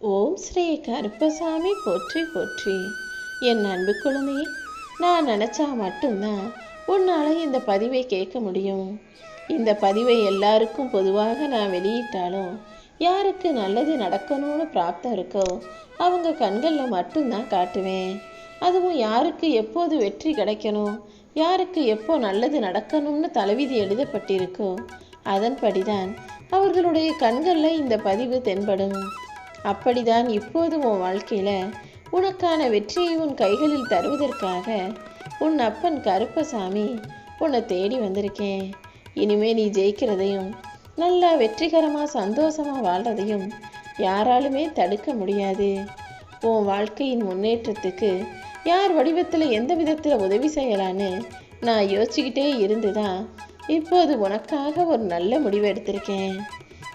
ஓம் ஸ்ரீ கருப்பசாமி போற்றி போற்றி. என் அன்பு குழந்தையே நான் நினச்சா மட்டும்தான் உன்னால் இந்த பதிவை கேட்க முடியும். இந்த பதிவை எல்லாருக்கும் பொதுவாக நான் வெளியிட்டாலும் யாருக்கு நல்லது நடக்கணும்னு பிராப்தம் இருக்கோ அவங்க கண்களில் மட்டும்தான் காட்டுவேன். அதுவும் யாருக்கு எப்போது வெற்றி கிடைக்கணும் யாருக்கு எப்போ நல்லது நடக்கணும்னு தலைவிதி எழுதப்பட்டிருக்கோ அதன்படிதான் அவர்களுடைய கண்களில் இந்த பதிவு தென்படும். அப்படிதான் இப்போது உன் வாழ்க்கையில் உனக்கான வெற்றியை உன் கைகளில் தருவதற்காக உன் அப்பன் கருப்பசாமி உன்னை தேடி வந்திருக்கேன். இனிமே நீ ஜெயிக்கிறதையும் நல்லா வெற்றிகரமாக சந்தோஷமாக வாழ்றதையும் யாராலுமே தடுக்க முடியாது. உன் வாழ்க்கையின் முன்னேற்றத்துக்கு யார் வடிவத்தில் எந்த விதத்தில் உதவி செய்யலான்னு நான் யோசிச்சுக்கிட்டே இருந்துதான் இப்போது உனக்காக ஒரு நல்ல முடிவு எடுத்திருக்கேன்.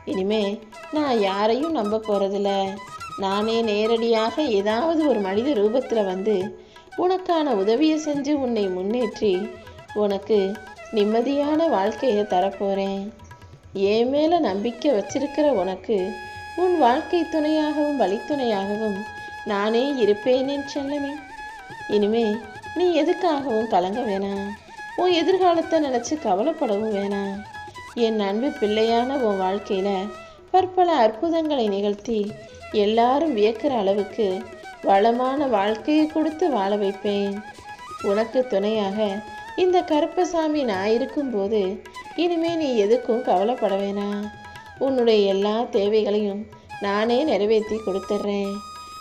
இனிமே நான் யாரையும் நம்ப போகிறதில்ல நானே நேரடியாக ஏதாவது ஒரு மனித ரூபத்தில் வந்து உனக்கான உதவியை செஞ்சு உன்னை முன்னேற்றி உனக்கு நிம்மதியான வாழ்க்கையை தரப்போகிறேன் என் மேலே நம்பிக்கை வச்சிருக்கிற உனக்கு உன் வாழ்க்கை துணையாகவும் வழித்துணையாகவும் நானே இருப்பேனே செல்லமே. இனிமே நீ எதுக்காகவும் கலங்க வேணாம். உன் எதிர்காலத்தை நினச்சி கவலைப்படவும் வேணாம். என் அன்பு பிள்ளையான உன் வாழ்க்கையில் பற்பல அற்புதங்களை நிகழ்த்தி எல்லாரும் வியக்கிற அளவுக்கு வளமான வாழ்க்கையை கொடுத்து வாழ வைப்பேன். உனக்கு துணையாக இந்த கருப்பசாமி நான் இருக்கும்போது இனிமே நீ எதுக்கும் கவலைப்பட வேணாம் உன்னுடைய எல்லா தேவைகளையும் நானே நிறைவேற்றி கொடுத்துட்றேன்.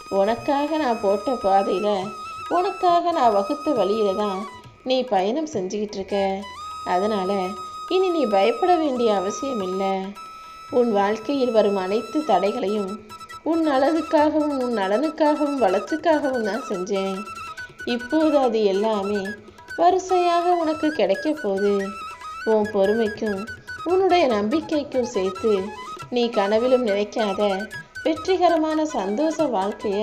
உனக்காக நான் போட்ட பாதையில் உனக்காக நான் வகுத்த வழியில தான் நீ பயணம் செஞ்சுக்கிட்டு இருக்க. அதனால் இனி நீ பயப்பட வேண்டிய அவசியம் இல்லை உன் வாழ்க்கையில் வரும் அனைத்து தடைகளையும் உன் அழகுக்காகவும் உன் நலனுக்காகவும் வளத்துக்காகவும் தான் செஞ்சேன். இப்போது அது எல்லாமே வரிசையாக உனக்கு கிடைக்க போகுது. உன் பொறுமைக்கும் உன்னுடைய நம்பிக்கைக்கும் சேர்த்து நீ கனவிலும் நினைக்காத வெற்றிகரமான சந்தோஷ வாழ்க்கைய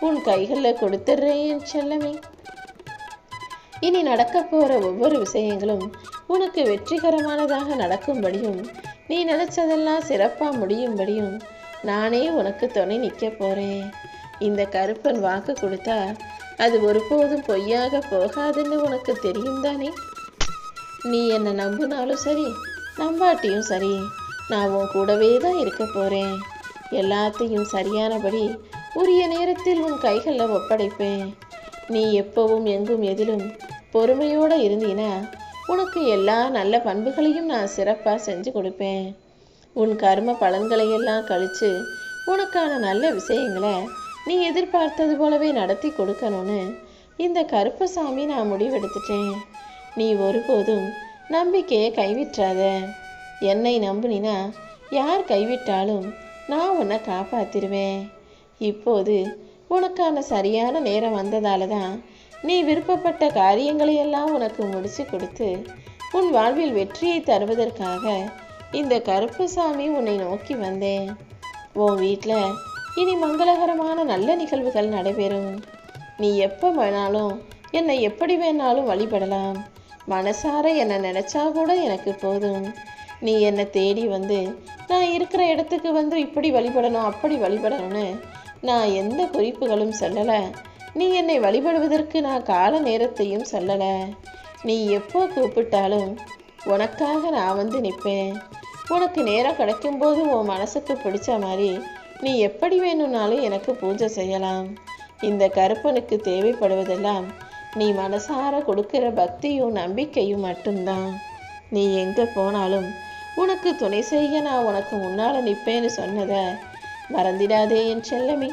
உன் கைகளில் கொடுத்துட்றேன் செல்லமே. இனி நடக்க போகிற ஒவ்வொரு விஷயங்களும் உனக்கு வெற்றிகரமானதாக நடக்கும்படியும் நீ நினைச்சதெல்லாம் சிறப்பாக முடியும்படியும் நானே உனக்கு துணை நிற்க போகிறேன் இந்த கருப்பன் வாக்கு கொடுத்தா அது ஒருபோதும் பொய்யாக போகாதுன்னு உனக்கு தெரியும் தானே? நீ என்னை நம்புனாலும் சரி நம்பாட்டியும் சரி நான் உன் கூடவே தான் இருக்க போகிறேன் எல்லாத்தையும் சரியானபடி உரிய நேரத்தில் உன் கைகளில் ஒப்படைப்பேன். நீ எப்பவும் எங்கும் எதிலும் பொறுமையோடு இருந்தீனா உனக்கு எல்லா நல்ல பண்புகளையும் நான் சிறப்பாக செஞ்சு கொடுப்பேன். உன் கர்ம பலன்களையெல்லாம் கழித்து உனக்கான நல்ல விஷயங்களை நீ எதிர்பார்த்தது போலவே நடத்தி கொடுக்கணும்னு இந்த கருப்பசாமி நான் முடிவெடுத்துட்டேன். நீ ஒருபோதும் நம்பிக்கையை கைவிட்றாத என்னை நம்புனினா யார் கைவிட்டாலும் நான் உன்னை காப்பாத்திருவேன் இப்போது உனக்கான சரியான நேரம் வந்ததால தான் நீ விருப்பப்பட்ட காரியங்களையெல்லாம் உனக்கு முடிச்சு கொடுத்து உன் வாழ்வில் வெற்றியை தருவதற்காக இந்த கருப்புசாமி உன்னை நோக்கி வந்தேன். உன் வீட்டில் இனி மங்களகரமான நல்ல நிகழ்வுகள் நடைபெறும். நீ எப்போ வேணாலும் என்னை எப்படி வேணாலும் வழிபடலாம். மனசார என்னை நினச்சா கூட எனக்கு போதும். நீ என்னை தேடி வந்து நான் இருக்கிற இடத்துக்கு வந்து இப்படி வழிபடணும் அப்படி வழிபடணும்னு நான் எந்த குறிப்புகளும் சொல்லலை. நீ என்னை வழிபடுவதற்கு நான் கால நேரத்தையும் சொல்லலை. நீ எப்போ கூப்பிட்டாலும் உனக்காக நான் வந்து நிற்பேன். உனக்கு நேரம் கிடைக்கும்போது உன் மனசுக்கு பிடிச்ச மாதிரி நீ எப்படி வேணும்னாலும் எனக்கு பூஜை செய்யலாம். இந்த கருப்பனுக்கு தேவைப்படுவதெல்லாம் நீ மனசார கொடுக்கிற பக்தியும் நம்பிக்கையும் மட்டும்தான். நீ எங்கே போனாலும் உனக்கு துணை செய்ய நான் உனக்கு முன்னால் நிற்பேன்னு சொன்னதை மறந்திடாதே என் செல்லமே.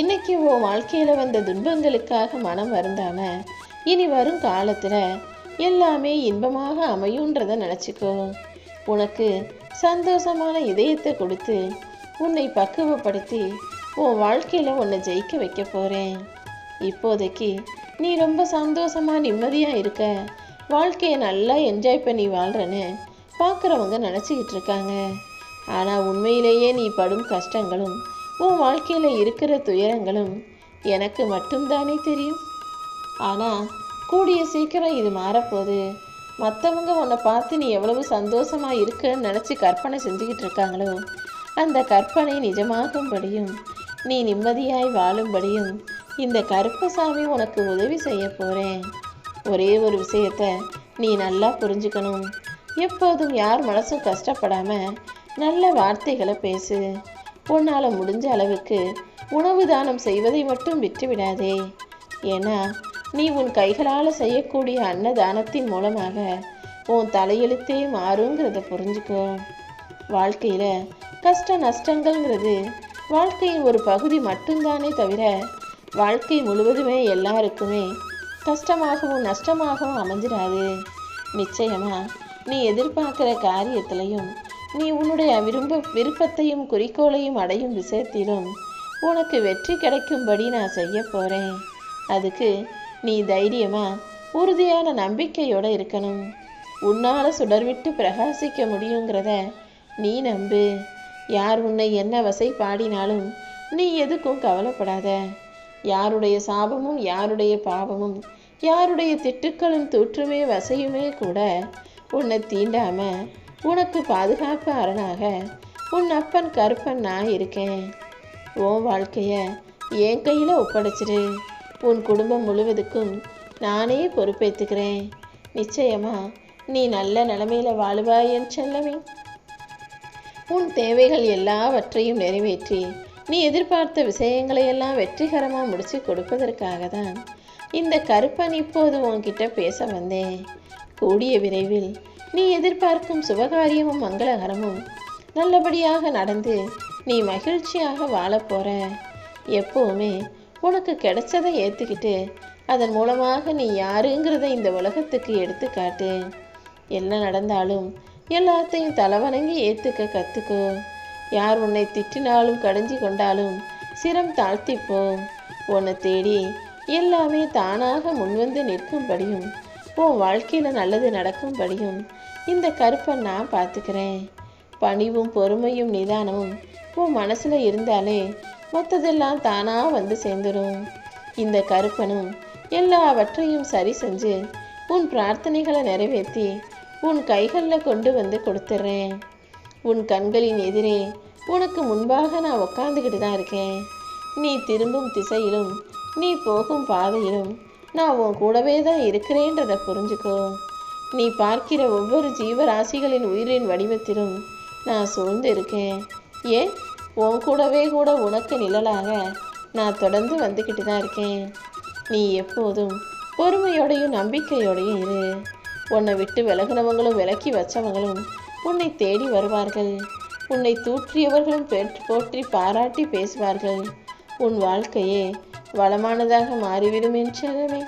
இன்னைக்கு உன் வாழ்க்கையில் வந்த துன்பங்களுக்காக மனம் வருந்தாம இனி வரும் காலத்தில் எல்லாமே இன்பமாக அமையுன்றதை நினச்சிக்கோ. உனக்கு சந்தோஷமான இதயத்தை கொடுத்து உன்னை பக்குவப்படுத்தி உன் வாழ்க்கையில் உன்னை ஜெயிக்க வைக்க போகிறேன் இப்போதைக்கு நீ ரொம்ப சந்தோஷமாக நிம்மதியாக இருக்க. வாழ்க்கையை நல்லா என்ஜாய் பண்ணி வாழ்கிறேன்னு பார்க்குறவங்க நினச்சிக்கிட்டு இருக்காங்க. ஆனால் உண்மையிலேயே நீ படும் கஷ்டங்களும் உன் வாழ்க்கையில் இருக்கிற துயரங்களும் எனக்கு மட்டும்தானே தெரியும். ஆனால் கூடிய சீக்கிரம் இது மாறப்போகுது. மற்றவங்க உன்னை பார்த்து நீ எவ்வளவு சந்தோஷமாக இருக்குன்னு நினச்சி கற்பனை செஞ்சுக்கிட்டு இருக்காங்களோ அந்த கற்பனை நிஜமாகும்படியும் நீ நிம்மதியாய் வாழும்படியும் இந்த கருப்பசாமி உனக்கு உதவி செய்ய போகிறேன் ஒரே ஒரு விஷயத்த நீ நல்லா புரிஞ்சுக்கணும். எப்போதும் யார் மனசும் கஷ்டப்படாமல் நல்ல வார்த்தைகளை பேசு. உன்னால் முடிஞ்ச அளவுக்கு உணவு தானம் செய்வதை மட்டும் விட்டுவிடாதே. ஏன்னா நீ உன் கைகளால் செய்யக்கூடிய அன்னதானத்தின் மூலமாக உன் தலையெழுத்தே மாறுங்கிறத புரிஞ்சுக்கோ. வாழ்க்கையில் கஷ்ட நஷ்டங்கள்ங்கிறது வாழ்க்கையின் ஒரு பகுதி மட்டும்தானே தவிர வாழ்க்கை முழுவதுமே எல்லாருக்குமே கஷ்டமாகவும் நஷ்டமாகவும் அமைஞ்சிடாது. நிச்சயமாக நீ எதிர்பார்க்கிற காரியத்திலையும் நீ உன்னுடைய விரும்ப விருப்பத்தையும் குறிக்கோளையும் அடையும் விஷயத்திலும் உனக்கு வெற்றி கிடைக்கும்படி நான் செய்ய போறேன். அதுக்கு நீ தைரியமா உறுதியான நம்பிக்கையோட இருக்கணும். உன்னால சுடர்விட்டு பிரகாசிக்க முடியுங்கிறத நீ நம்பு. யார் உன்னை என்ன வசை பாடினாலும் நீ எதுக்கும் கவலைப்படாத. யாருடைய சாபமும் யாருடைய பாவமும் யாருடைய திட்டுக்களும் தூற்றுமே வசையுமே கூட உன்னை தீண்டாமல் உனக்கு பாதுகாப்பு அரணாக உன் அப்பன் கருப்பன் நான் இருக்கேன். உன் வாழ்க்கையை என் கையில் ஒப்படைச்சிரு. உன் குடும்பம் முழுவதுக்கும் நானே பொறுப்பேற்றுக்கிறேன் நிச்சயமா நீ நல்ல நிலைமையில் வாழுவாய் என் செல்லமே. உன் தேவைகள் எல்லாவற்றையும் நிறைவேற்றி நீ எதிர்பார்த்த விஷயங்களை எல்லாம் வெற்றிகரமாக முடித்து கொடுப்பதற்காக தான் இந்த கருப்பன் இப்போது உன்கிட்ட பேச வந்தேன். கூடிய விரைவில் நீ எதிர்பார்க்கும் சுபகாரியமும் மங்களகரமும். நல்லபடியாக நடந்து நீ மகிழ்ச்சியாக வாழப்போற எப்போவுமே எப்பவுமே உனக்கு கிடைச்சதை ஏற்றுக்கிட்டு அதன் மூலமாக நீ யாருங்கிறத இந்த உலகத்துக்கு எடுத்துக்காட்டு. என்ன நடந்தாலும் எல்லாத்தையும் தலைவணங்கி ஏற்றுக்க கற்றுக்கோ யார் உன்னை திட்டினாலும் கடைஞ்சி கொண்டாலும் சிரம் தாழ்த்திப்போ. உன்னை தேடி எல்லாமே தானாக முன்வந்து நிற்கும்படியும் உன் வாழ்க்கையில் நல்லது நடக்கும்படியும் இந்த கருப்பை நான் பார்த்துக்கிறேன். பணிவும் பொறுமையும் நிதானமும் உன் மனசில் இருந்தாலே மற்றதெல்லாம் தானாக வந்து சேர்ந்துடும் இந்த கருப்பனும் எல்லாவற்றையும் சரி செஞ்சு உன் பிரார்த்தனைகளை நிறைவேற்றி உன் கைகளில் கொண்டு வந்து கொடுத்துட்றேன் உன் கண்களின் எதிரே உனக்கு முன்பாக நான் உக்காந்துக்கிட்டு தான் இருக்கேன். நீ திரும்பும் திசையிலும் நீ போகும் பாதையிலும் நான் உன் கூடவே தான் இருக்கிறேன்றதை புரிஞ்சுக்கோ. நீ பார்க்கிற ஒவ்வொரு ஜீவராசிகளின் உயிரின் வடிவத்திலும் நான் சூழ்ந்து இருக்கேன் ஏன்? உன் கூடவே கூட உனக்கு நிழலாக நான் தொடர்ந்து வந்துக்கிட்டு தான் இருக்கேன். நீ எப்போதும் பொறுமையோடையும் நம்பிக்கையோடையும் இரு. உன்னை விட்டு விலகினவங்களும் விலக்கி வச்சவங்களும் உன்னை தேடி வருவார்கள். உன்னை தூற்றியவர்களும் போற்றி பாராட்டி பேசுவார்கள். உன் வாழ்க்கையே வளமானதாக மாறிவிடும் என் செல்லமே.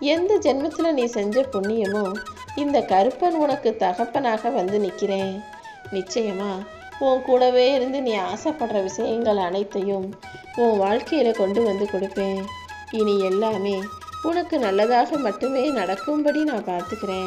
எந்த ஜென்மத்தில் நீ செஞ்ச புண்ணியமோ இந்த கருப்பன் உனக்கு தகப்பனாக வந்து நிற்கிறேன். நிச்சயமா உன் கூடவே இருந்து நீ ஆசைப்படுற விஷயங்கள் அனைத்தையும் உன் வாழ்க்கையில கொண்டு வந்து கொடுப்பேன். இனி எல்லாமே உனக்கு நல்லதாக மட்டுமே நடக்கும்படி நான் பார்த்துக்கிறேன்.